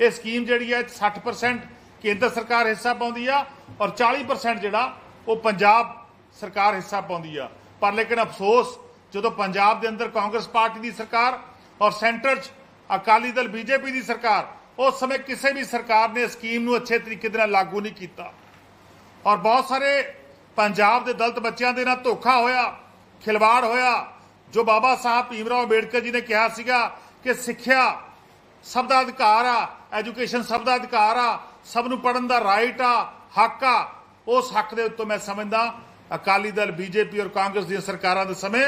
ਇਹ ਸਕੀਮ ਜਿਹੜੀ ਹੈ 60% ਕੇਂਦਰ ਸਰਕਾਰ ਹਿੱਸਾ ਪਾਉਂਦੀ ਆ ਔਰ 40% ਜਿਹੜਾ ਉਹ ਪੰਜਾਬ ਸਰਕਾਰ ਹਿੱਸਾ ਪਾਉਂਦੀ ਆ। ਪਰ ਲੇਕਿਨ ਅਫਸੋਸ, ਜਦੋਂ ਪੰਜਾਬ ਦੇ ਅੰਦਰ ਕਾਂਗਰਸ ਪਾਰਟੀ ਦੀ ਸਰਕਾਰ ਔਰ ਸੈਂਟਰ 'ਚ ਅਕਾਲੀ ਦਲ ਬੀਜੇਪੀ ਦੀ ਸਰਕਾਰ, ਉਸ ਸਮੇਂ ਕਿਸੇ ਵੀ ਸਰਕਾਰ ਨੇ ਸਕੀਮ ਨੂੰ ਅੱਛੇ ਤਰੀਕੇ ਦੇ ਨਾਲ ਲਾਗੂ ਨਹੀਂ ਕੀਤਾ। ਔਰ ਬਹੁਤ ਸਾਰੇ ਪੰਜਾਬ ਦੇ ਦਲਤ ਬੱਚਿਆਂ ਦੇ ਨਾਲ ਧੋਖਾ ਹੋਇਆ, ਖਿਲਵਾੜ ਹੋਇਆ, ਜੋ ਬਾਬਾ ਸਾਹਿਬ ਭੀਮ ਰਾਓ ਅੰਬੇਡਕਰ ਜੀ ਨੇ ਕਿਹਾ ਸੀਗਾ ਕਿ ਸਿੱਖਿਆ ਸਭ ਦਾ ਅਧਿਕਾਰ ਆ, ਐਜੂਕੇਸ਼ਨ ਸਭ ਦਾ ਅਧਿਕਾਰ ਆ, ਸਭ ਨੂੰ ਪੜਨ ਦਾ ਰਾਈਟ ਆ, ਹੱਕ ਆ। ਉਸ ਹੱਕ ਦੇ ਉੱਤੇ ਮੈਂ ਸਮਝਦਾ ਅਕਾਲੀ ਦਲ, ਬੀਜੇਪੀ ਔਰ ਕਾਂਗਰਸ ਦੀਆਂ ਸਰਕਾਰਾਂ ਦੇ ਸਮੇਂ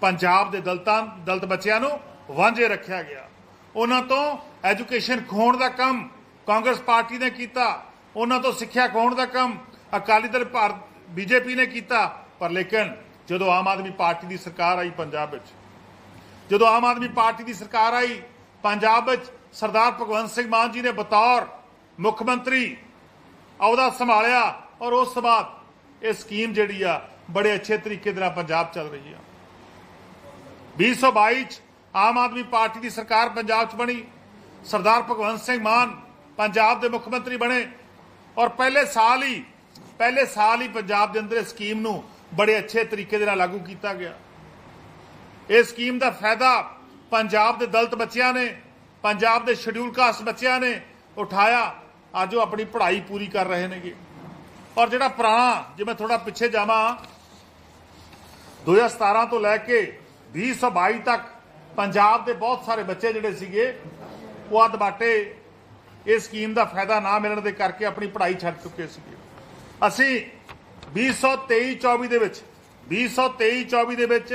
ਪੰਜਾਬ ਦੇ ਦਲਤਾਂ, ਦਲਤ ਬੱਚਿਆਂ ਨੂੰ ਵਾਂਝੇ ਰੱਖਿਆ ਗਿਆ। ਉਹਨਾਂ ਤੋਂ ਐਜੂਕੇਸ਼ਨ ਖੋਣ ਦਾ ਕੰਮ ਕਾਂਗਰਸ ਪਾਰਟੀ ਨੇ ਕੀਤਾ, ਉਹਨਾਂ ਤੋਂ ਸਿੱਖਿਆ ਖੋਣ ਦਾ ਕੰਮ ਅਕਾਲੀ ਦਲ ਭਾਰਤ ਬੀਜੇਪੀ ਨੇ ਕੀਤਾ। ਪਰ ਲੇਕਿਨ ਜਦੋਂ ਆਮ ਆਦਮੀ ਪਾਰਟੀ ਦੀ ਸਰਕਾਰ ਆਈ ਪੰਜਾਬ ਵਿੱਚ, ਜਦੋਂ ਆਮ ਆਦਮੀ ਪਾਰਟੀ ਦੀ ਸਰਕਾਰ ਆਈ ਪੰਜਾਬ ਵਿੱਚ ਸਰਦਾਰ ਭਗਵੰਤ ਸਿੰਘ ਮਾਨ ਜੀ ਨੇ ਬਤੌਰ ਮੁੱਖ ਮੰਤਰੀ ਅਹੁਦਾ ਸੰਭਾਲਿਆ ਔਰ ਉਸ ਤੋਂ ਬਾਅਦ ਇਹ ਸਕੀਮ ਜਿਹੜੀ ਆ, ਬੜੇ ਅੱਛੇ ਤਰੀਕੇ ਦੇ ਨਾਲ ਪੰਜਾਬ ਚੱਲ ਰਹੀ ਆ। 2022 ਚ ਆਮ ਆਦਮੀ ਪਾਰਟੀ ਦੀ ਸਰਕਾਰ ਪੰਜਾਬ 'ਚ ਬਣੀ, ਸਰਦਾਰ ਭਗਵੰਤ ਸਿੰਘ ਮਾਨ ਪੰਜਾਬ ਦੇ ਮੁੱਖ ਮੰਤਰੀ ਬਣੇ ਔਰ ਪਹਿਲੇ ਸਾਲ ਹੀ, ਪਹਿਲੇ ਸਾਲ ਹੀ ਪੰਜਾਬ ਦੇ ਅੰਦਰ ਇਸ ਸਕੀਮ ਨੂੰ ਬੜੇ ਅੱਛੇ ਤਰੀਕੇ ਦੇ ਨਾਲ ਲਾਗੂ ਕੀਤਾ ਗਿਆ। ਇਹ ਸਕੀਮ ਦਾ ਫਾਇਦਾ ਪੰਜਾਬ ਦੇ ਦਲਤ ਬੱਚਿਆਂ ਨੇ, ਪੰਜਾਬ ਦੇ ਸ਼ਡਿਊਲ ਕਾਸਟ ਬੱਚਿਆਂ ਨੇ ਉਠਾਇਆ। ਅੱਜ ਉਹ ਆਪਣੀ ਪੜ੍ਹਾਈ ਪੂਰੀ ਕਰ ਰਹੇ ਨੇਗੇ। ਔਰ ਜਿਹੜਾ ਪੁਰਾਣਾ, ਜੇ ਮੈਂ ਥੋੜਾ ਪਿੱਛੇ ਜਾਵਾਂ 2017 ਤੋਂ ਲੈ ਕੇ 2022 ਤੱਕ ਪੰਜਾਬ ਦੇ ਬਹੁਤ ਸਾਰੇ ਬੱਚੇ ਜਿਹੜੇ ਸੀਗੇ, ਉਹ ਅੱਧ ਬਾਟੇ ਇਹ ਸਕੀਮ ਦਾ ਫਾਇਦਾ ਨਾ ਮਿਲਣ ਦੇ ਕਰਕੇ ਆਪਣੀ ਪੜ੍ਹਾਈ ਛੱਡ ਚੁੱਕੇ ਸੀਗੇ। ਅਸੀਂ 2023-24 ਦੇ ਵਿੱਚ 2023-24 ਦੇ ਵਿੱਚ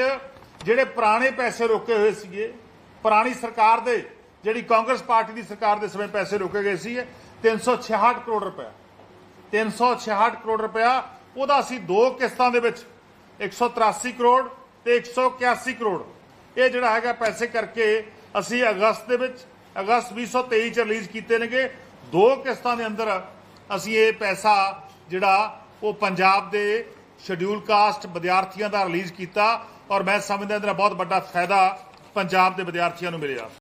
ਜਿਹੜੇ ਪੁਰਾਣੇ ਪੈਸੇ ਰੋਕੇ ਹੋਏ ਸੀਗੇ, ਪੁਰਾਣੀ ਸਰਕਾਰ ਦੇ, ਜਿਹੜੀ ਕਾਂਗਰਸ ਪਾਰਟੀ ਦੀ ਸਰਕਾਰ ਦੇ ਸਮੇਂ ਪੈਸੇ ਰੋਕੇ ਗਏ ਸੀ 366 ਕਰੋੜ ਰੁਪਏ 366 ਕਰੋੜ ਰੁਪਇਆ, ਉਹਦਾ ਅਸੀਂ ਦੋ ਕਿਸ਼ਤਾਂ ਦੇ ਵਿੱਚ 183 ਕਰੋੜ ਤੇ 181 ਕਰੋੜ। ਇਹ ਜਿਹੜਾ ਹੈਗਾ ਪੈਸੇ ਕਰਕੇ ਅਸੀਂ ਅਗਸਤ ਦੇ ਵਿੱਚ, ਅਗਸਤ 2023 ਚ ਰਿਲੀਜ਼ ਕੀਤੇ ਨੇਗੇ। ਦੋ ਕਿਸ਼ਤਾਂ ਦੇ ਅੰਦਰ ਅਸੀਂ ਇਹ ਪੈਸਾ ਜਿਹੜਾ ਉਹ ਪੰਜਾਬ ਦੇ ਸ਼ਡਿਊਲ ਕਾਸਟ ਵਿਦਿਆਰਥੀਆਂ ਦਾ ਰਿਲੀਜ਼ ਕੀਤਾ ਔਰ ਮੈਂ ਸਮਝਦਾ ਇਹਦਾ ਬਹੁਤ ਵੱਡਾ ਫਾਇਦਾ ਪੰਜਾਬ ਦੇ ਵਿਦਿਆਰਥੀਆਂ ਨੂੰ ਮਿਲਿਆ।